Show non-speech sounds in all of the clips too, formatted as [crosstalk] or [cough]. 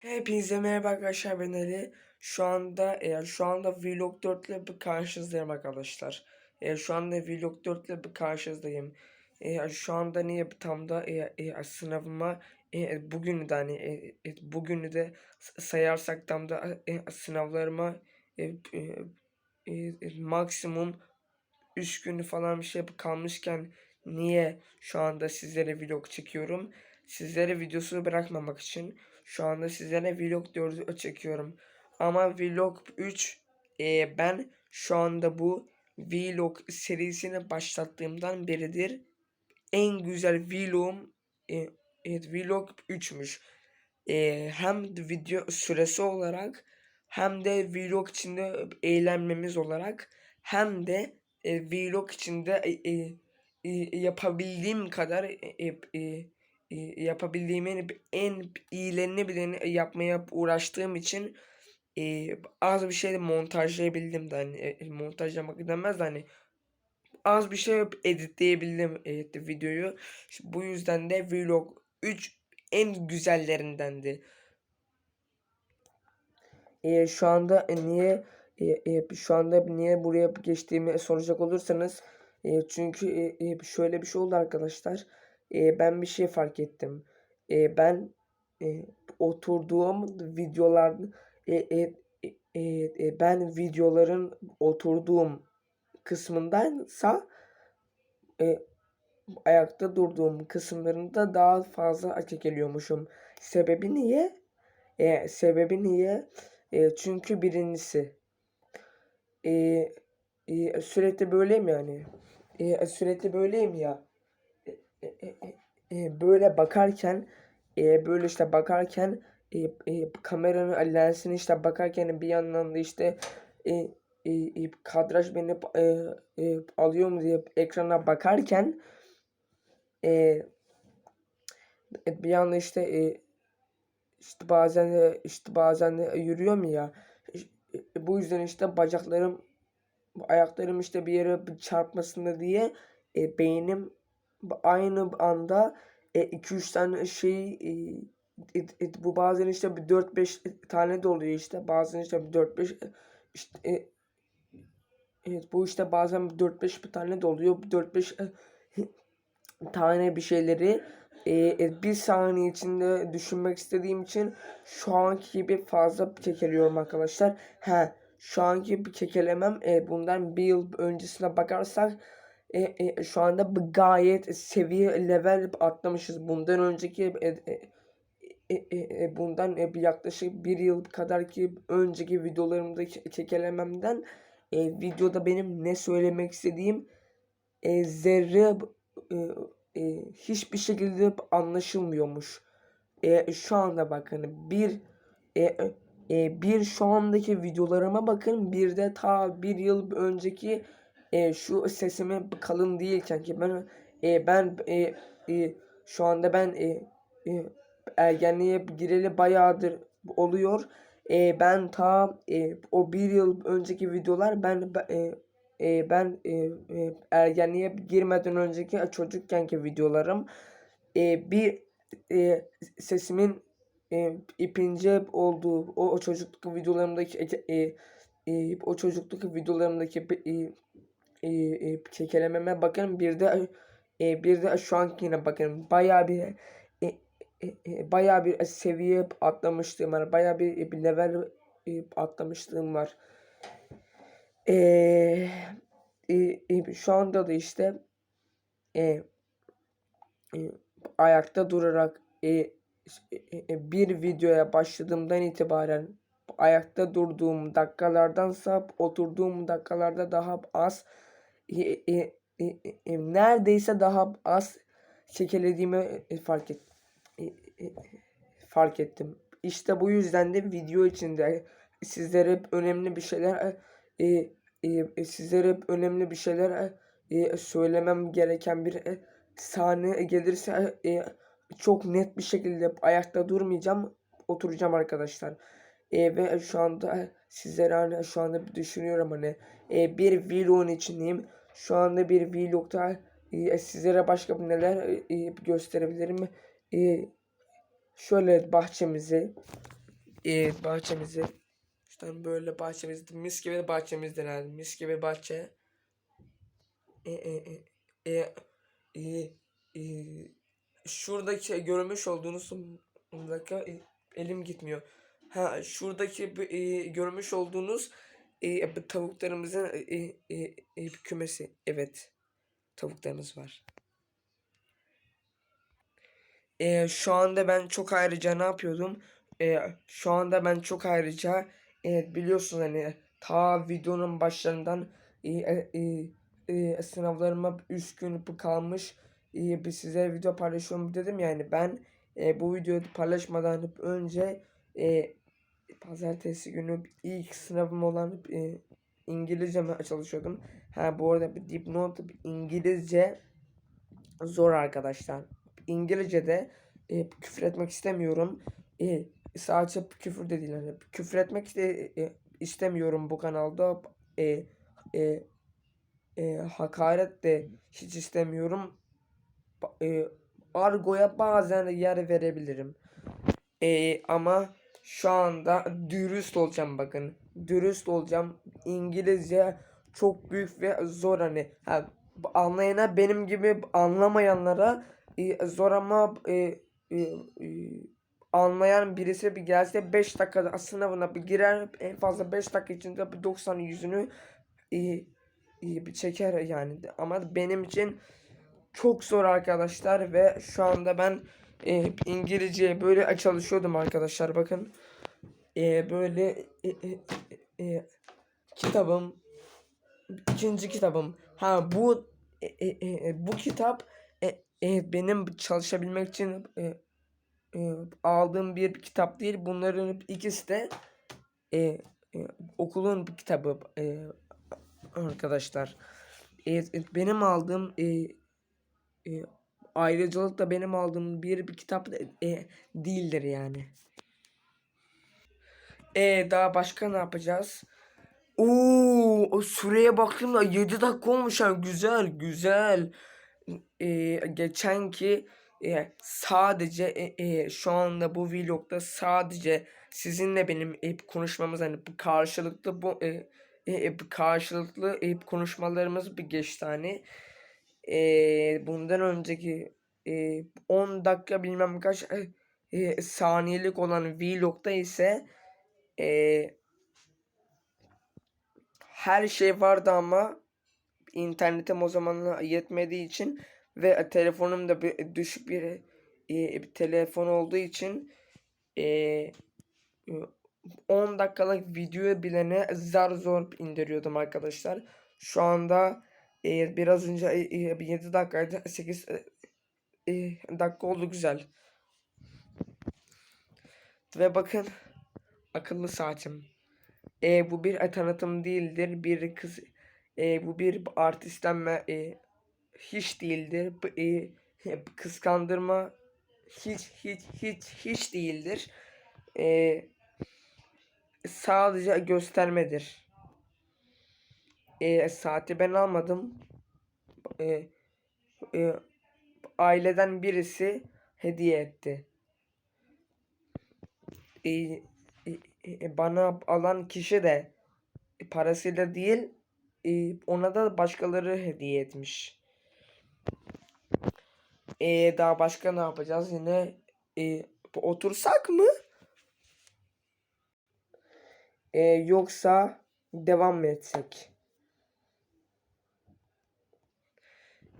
Hepinize merhaba arkadaşlar ben Ali. Şu anda eğer şu anda Vlog 4 ile bir karşınızdayım arkadaşlar. Eğer şu anda Vlog 4 ile bir karşınızdayım. Eğer şu anda niye tam da eğer, eğer sınavıma eğer bugünü de hani e, e, bugünü de sayarsak tam da e, sınavlarıma e, e, e, e, maksimum 3 günü falan bir şey kalmışken niye şu anda sizlere vlog çekiyorum? Sizlere videosu bırakmamak için şu anda sizlere vlog 4'ü çekiyorum. Ama vlog 3 e, ben şu anda bu vlog serisini başlattığımdan beridir en güzel vlogum e, evet, vlog 3'müş. E, hem de video süresi olarak hem de vlog içinde eğlenmemiz olarak hem de e, vlog içinde e, e, e, yapabildiğim kadar e, e, e, e, yapabildiğimin en iyilerini bileni yapmaya uğraştığım için e, az bir şey montajlayabildim de hani e, montajlamak demez de hani az bir şey editleyebildim evet, videoyu. İşte bu yüzden de vlog 3 en güzellerindendi. E, şu anda e, niye e, e, şu anda niye buraya geçtiğimi soracak olursanız e, çünkü e, e, şöyle bir şey oldu arkadaşlar. E, ben bir şey fark ettim. E, ben e, oturduğum videolar e, e, e, e, ben videoların oturduğum kısmındansa e, ayakta durduğum kısımlarında daha fazla çekiliyormuşum. Sebebi niye? E, sebebi niye? E, çünkü birincisi e, e, sürekli böyleyim yani. E, sürekli böyleyim ya. E, e, e, e, böyle bakarken e, böyle işte bakarken e, e, kameranın lensini işte bakarken bir yandan da işte e, e, e, kadraj beni e, e, alıyor mu diye ekrana bakarken e, bir yandan işte e, işte bazen de işte bazen de yürüyorum ya. E, bu yüzden işte bacaklarım ayaklarım işte bir yere çarpmasın diye e, beynim aynı anda 2-3 tane şey e, e, bu bazen işte bir 4-5 tane de oluyor işte bazen işte bir 4-5 işte e, evet bu işte bazen 4-5 tane de oluyor 4-5 [laughs] tane bir şeyleri e, bir saniye içinde düşünmek istediğim için şu anki gibi fazla kekeliyorum arkadaşlar. He, şu anki bir kekelemem e, bundan bir yıl öncesine bakarsak e, e, şu anda gayet seviye level atlamışız. Bundan önceki e, e, e, e, bundan e, yaklaşık bir yıl kadar ki önceki videolarımdaki kekelememden e, videoda benim ne söylemek istediğim e, zerre e, e, hiçbir şekilde anlaşılmıyormuş. E, şu anda bakın bir e, e, bir şu andaki videolarıma bakın bir de ta bir yıl önceki e, şu sesime kalın değilken ki ben e, ben e, e, şu anda ben e, e, ergenliğe gireli bayağıdır oluyor. E, ben ta e, o bir yıl önceki videolar ben e, e, ben e, e, ergenliğe girmeden önceki çocukkenki videolarım e, bir e, sesimin e, ipince olduğu o, o çocukluk videolarımdaki e, e, o çocukluk videolarımdaki e, e, e, kekelememe bakın bir de e, bir de şu ankine bakın bayağı bir e, e, e, bayağı bir seviye atlamışlığım var. Bayağı bir, bir level e, atlamışlığım var. Ee, e, e, şu anda da işte e, e, ayakta durarak e, e, e, bir videoya başladığımdan itibaren ayakta durduğum dakikalardansa oturduğum dakikalarda daha az e, e, e, e, neredeyse daha az çekelediğimi fark et, e, e, fark ettim. İşte bu yüzden de video içinde sizlere önemli bir şeyler e, e, sizlere önemli bir şeyler e, söylemem gereken bir e, sahne gelirse e, çok net bir şekilde ayakta durmayacağım. Oturacağım arkadaşlar. E, ve şu anda sizlere hani şu anda düşünüyorum hani e, bir vlogun içindeyim. Şu anda bir vlogda e, sizlere başka neler e, gösterebilirim. E, şöyle bahçemizi e, bahçemizi işte böyle bahçemizde mis gibi de bahçemizde yani mis gibi bahçe e, e, e, e, e, e, şuradaki görmüş olduğunuz dakika e, elim gitmiyor. Ha şuradaki e, görmüş olduğunuz e, tavuklarımızın e, e, e, kümesi. Evet. Tavuklarımız var. E, şu anda ben çok ayrıca ne yapıyordum? E, şu anda ben çok ayrıca evet biliyorsun hani ta videonun başlarından e, e, e, e, sınavlarıma 3 gün kalmış e, bir size video paylaşıyorum dedim yani ben e, bu videoyu paylaşmadan önce e, pazartesi günü ilk sınavım olan e, İngilizce çalışıyordum. Ha bu arada bir dipnot İngilizce zor arkadaşlar. İngilizce'de e, küfür etmek istemiyorum. E, sadece küfür de değil. Yani küfür etmek de e, istemiyorum bu kanalda. E, e, e, hakaret de hiç istemiyorum. E, argoya bazen yer verebilirim. E, ama şu anda dürüst olacağım bakın. Dürüst olacağım. İngilizce çok büyük ve zor hani. Ha, anlayana benim gibi anlamayanlara e, zor ama e, e, e, anlayan birisi bir gelse 5 dakikada sınavına bir girer en fazla 5 dakika içinde bir 90 yüzünü e, e, bir çeker yani ama benim için çok zor arkadaşlar ve şu anda ben e, İngilizce böyle çalışıyordum arkadaşlar bakın e, böyle e, e, e, kitabım ikinci kitabım ha bu e, e, e, bu kitap e, e, benim çalışabilmek için e, e, aldığım bir kitap değil bunların ikisi de e, e, okulun kitabı e, arkadaşlar e, benim aldığım e, e, ayrıcalık da benim aldığım bir, bir kitap e, değildir yani. E daha başka ne yapacağız? Oo, o süreye baktım da 7 dakika olmuş yani güzel güzel. E, geçenki e, sadece e, e, şu anda bu vlogda sadece sizinle benim hep konuşmamız hani karşılıklı bu e, e, karşılıklı hep konuşmalarımız bir geçti hani. E, bundan önceki e, 10 dakika bilmem kaç e, saniyelik olan vlogda ise e, her şey vardı ama internetim o zaman yetmediği için ve telefonum da bir düşük bir, e, bir telefon olduğu için e, 10 dakikalık video bilene zar zor indiriyordum arkadaşlar. Şu anda e, biraz önce e, 7 dakikaydı 8 e, dakika oldu güzel. Ve bakın akıllı saatim. E, bu bir tanıtım değildir. Bir kız e, bu bir artistlenme e, hiç değildir. E, kıskandırma hiç hiç hiç hiç değildir. E, sadece göstermedir. E, saati ben almadım. E, e, aileden birisi hediye etti. E, e, bana alan kişi de parasıyla değil e, ona da başkaları hediye etmiş. E, daha başka ne yapacağız yine e, otursak mı? E, yoksa devam mı etsek?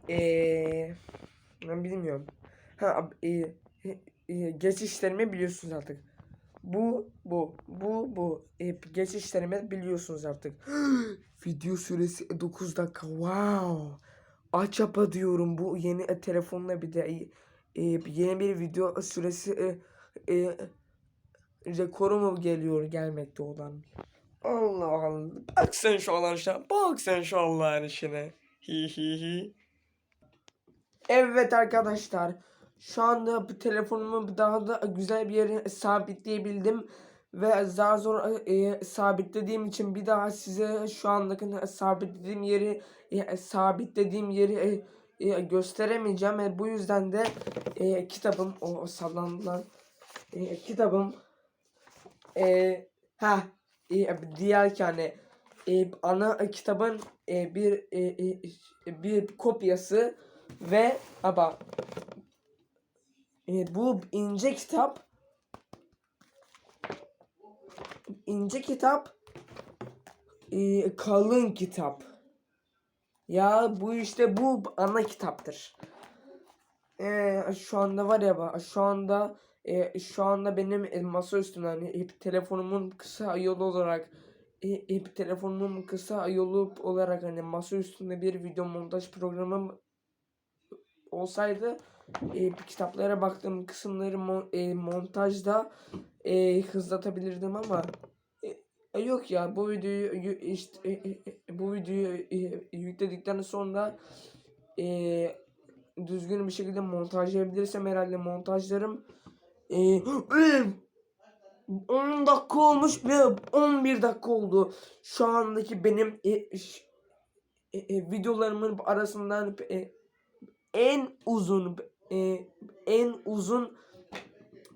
Eee ben bilmiyorum. Ha e, e, geçişlerimi biliyorsunuz artık. Bu bu bu bu e, geçişlerimi biliyorsunuz artık. [gasps] Video süresi 9 dakika. Wow. Aç yapa diyorum bu yeni e, telefonla bir de e, yeni bir video süresi e, e, rekoru mu geliyor gelmekte olan. Allah Allah. Bak sen şu Allah'ın işine. Bak sen şu Allah'ın işine. Hi hi hi. Evet arkadaşlar. Şu anda bu telefonumu daha da güzel bir yere sabitleyebildim. Ve zar zor e, sabitlediğim için bir daha size şu andaki sabitlediğim yeri e, sabitlediğim yeri e, e, gösteremeyeceğim. E, bu yüzden de e, kitabım o sallandılar. E, kitabım e, ha e, diğer ki hani e, ana kitabın e, bir e, e, bir kopyası ve ama e, bu ince kitap ince kitap e, kalın kitap. Ya bu işte bu ana kitaptır. E, şu anda var ya şu anda e, şu anda benim e, masa üstümde hani hep telefonumun kısa yolu olarak e, hep telefonumun kısa yolu olarak hani masa üstünde bir video montaj programım olsaydı e, kitaplara baktığım kısımları mo- e, montajda e, hızlatabilirdim ama e, yok ya bu videoyu işte e, e, e, bu videoyu e, yükledikten sonra e, düzgün bir şekilde montajlayabilirsem herhalde montajlarım e, [gasps] 10 dakika olmuş ve 11 dakika oldu. Şu andaki benim e, e, e, videolarımın arasından e, en uzun e, en uzun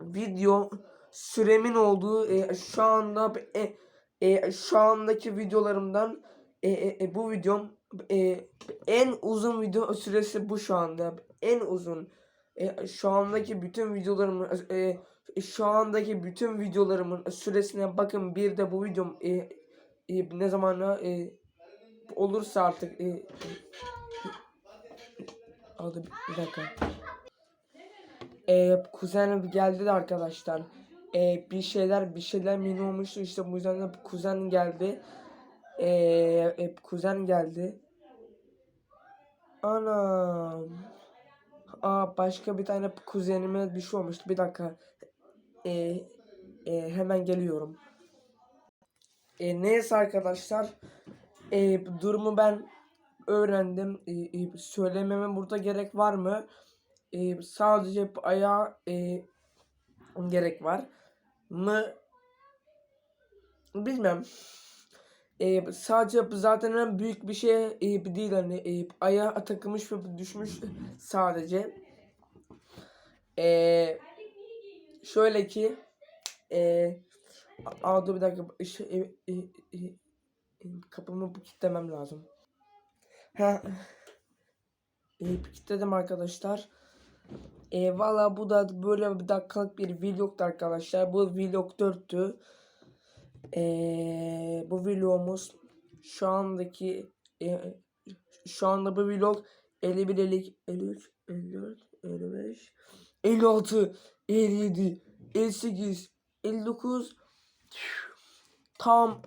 video süremin olduğu e, şu anda e, e, şu andaki videolarımdan e, e, e, bu videom e, en uzun video süresi bu şu anda. En uzun e, şu andaki bütün videolarımın e, şu andaki bütün videolarımın süresine bakın. Bir de bu videom e, e, ne zamana e, olursa artık e, e, Aldı bir dakika. Ee, kuzenim geldi de arkadaşlar. Ee, bir şeyler bir şeyler mini olmuştu işte bu yüzden de kuzen geldi. Ee, e, kuzen geldi. Anam. Aa başka bir tane kuzenime bir şey olmuştu. Bir dakika. Ee, e, hemen geliyorum. E, neyse arkadaşlar. E, durumu ben öğrendim. E, söylememe burada gerek var mı? E, sadece ayağa e, gerek var mı? Bilmem. E, sadece zaten en büyük bir şey e, değil hani e, ayağa takılmış ve düşmüş sadece. E, şöyle ki e, Aa dur bir dakika şey, e, e, e, kapımı kilitlemem lazım. Ha. E, kilitledim arkadaşlar. E, Valla bu da böyle bir dakikalık bir vlogtu arkadaşlar. Bu vlog 4'tü. E, bu vlogumuz şu andaki e, şu anda bu vlog 51 50 53 54 55 56 57 58 59 tam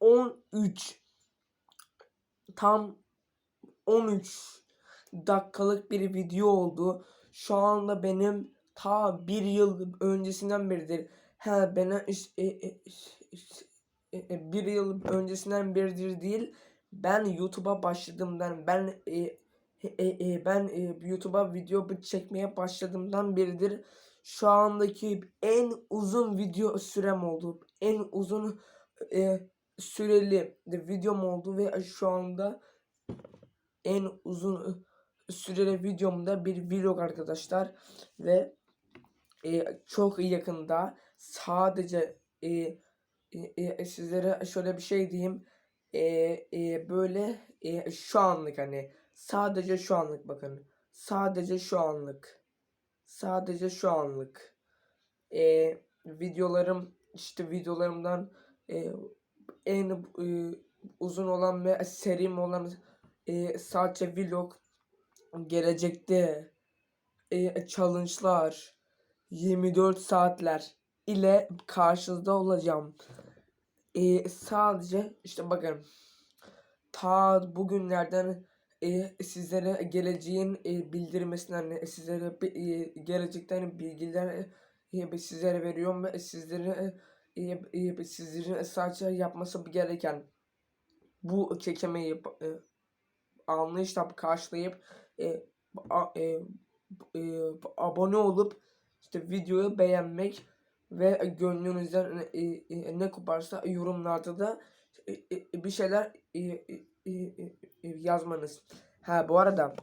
13 tam 13 dakikalık bir video oldu. Şu anda benim ta bir yıl öncesinden beridir. Ha ben e, e, e, bir yıl öncesinden beridir değil. Ben YouTube'a başladığımdan ben e, e, e, ben e, YouTube'a video çekmeye başladığımdan beridir şu andaki en uzun video sürem oldu. En uzun e, süreli de videom oldu ve şu anda en uzun süreli videomda bir vlog arkadaşlar. Ve e, çok yakında sadece e, e, e, sizlere şöyle bir şey diyeyim. E, e, böyle e, şu anlık hani sadece şu anlık bakın. Sadece şu anlık. Sadece şu anlık. E, videolarım işte videolarımdan e, en e, uzun olan ve serim olan e, sadece vlog gelecekte e, challenge'lar 24 saatler ile karşınızda olacağım. E, sadece işte bakın ta bugünlerden e, sizlere geleceğin e, bildirmesinden e, sizlere e, gelecekten bilgiler e, sizlere veriyorum ve sizlere e, e, sizlerin sadece yapması gereken bu çekemeyi e, anlayışla karşılayıp e, a, e, e, abone olup işte videoyu beğenmek ve gönlünüzden e, e, ne koparsa yorumlarda da e, e, bir şeyler e, e, e, e, yazmanız. Ha bu arada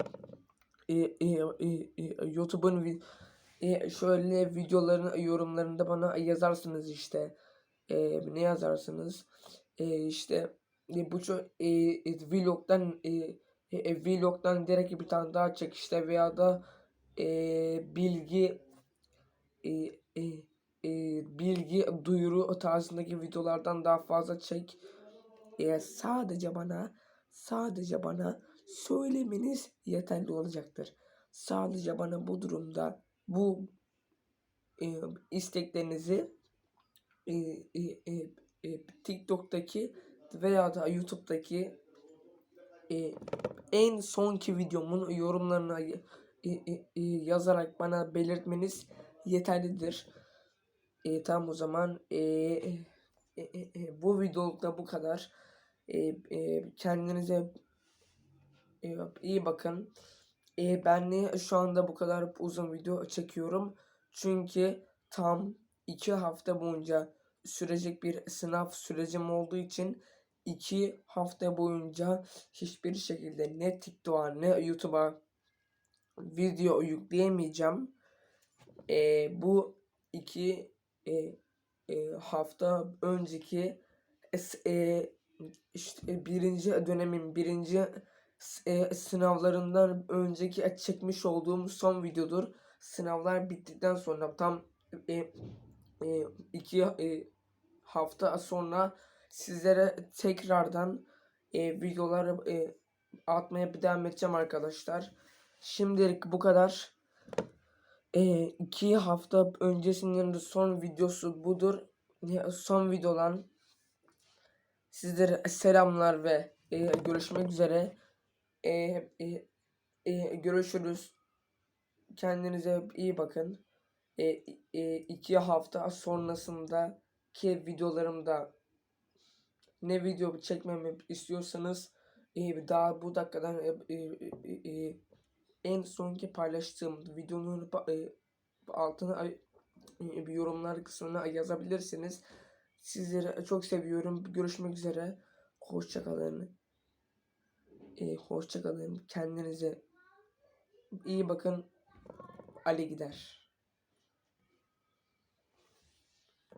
e, e, e, e, YouTube'un e, şöyle videoların yorumlarında bana yazarsınız işte. E, ne yazarsınız? E, işte e, bu ço- e, e, vlogdan e, e, e, vlogdan direkt bir tane daha çek işte veya da e, bilgi e, e, e, bilgi duyuru tarzındaki videolardan daha fazla çek. E, sadece bana sadece bana söylemeniz yeterli olacaktır. Sadece bana bu durumda bu e, isteklerinizi e, e, e, e, TikTok'taki veya da YouTube'daki e, en sonki videomun yorumlarına e, e, e, yazarak bana belirtmeniz yeterlidir. E, tamam o zaman e, e, e, e, bu videolukta bu kadar. E, e, kendinize e, iyi bakın. E, ben şu anda bu kadar uzun video çekiyorum? Çünkü tam iki hafta boyunca sürecek bir sınav sürecim olduğu için iki hafta boyunca hiçbir şekilde ne TikTok'a ne YouTube'a video yükleyemeyeceğim. E, bu iki e, e, hafta önceki e, işte birinci dönemin birinci e, sınavlarından önceki çekmiş olduğum son videodur. Sınavlar bittikten sonra tam e, e, iki e, hafta sonra sizlere tekrardan e, videolar e, atmaya devam edeceğim arkadaşlar. Şimdilik bu kadar. E, iki hafta öncesinin son videosu budur. E, Son video olan sizlere selamlar ve e, görüşmek üzere. E, e, e, görüşürüz. Kendinize iyi bakın. E, e, iki hafta sonrasında ki videolarımda ne video çekmemi istiyorsanız e, daha bu dakikadan e, e, e, e, en sonki paylaştığım videonun e, altına e, yorumlar kısmına yazabilirsiniz. Sizleri çok seviyorum. Görüşmek üzere. Hoşçakalın. E, hoşçakalın. Kendinize iyi bakın. Ali gider.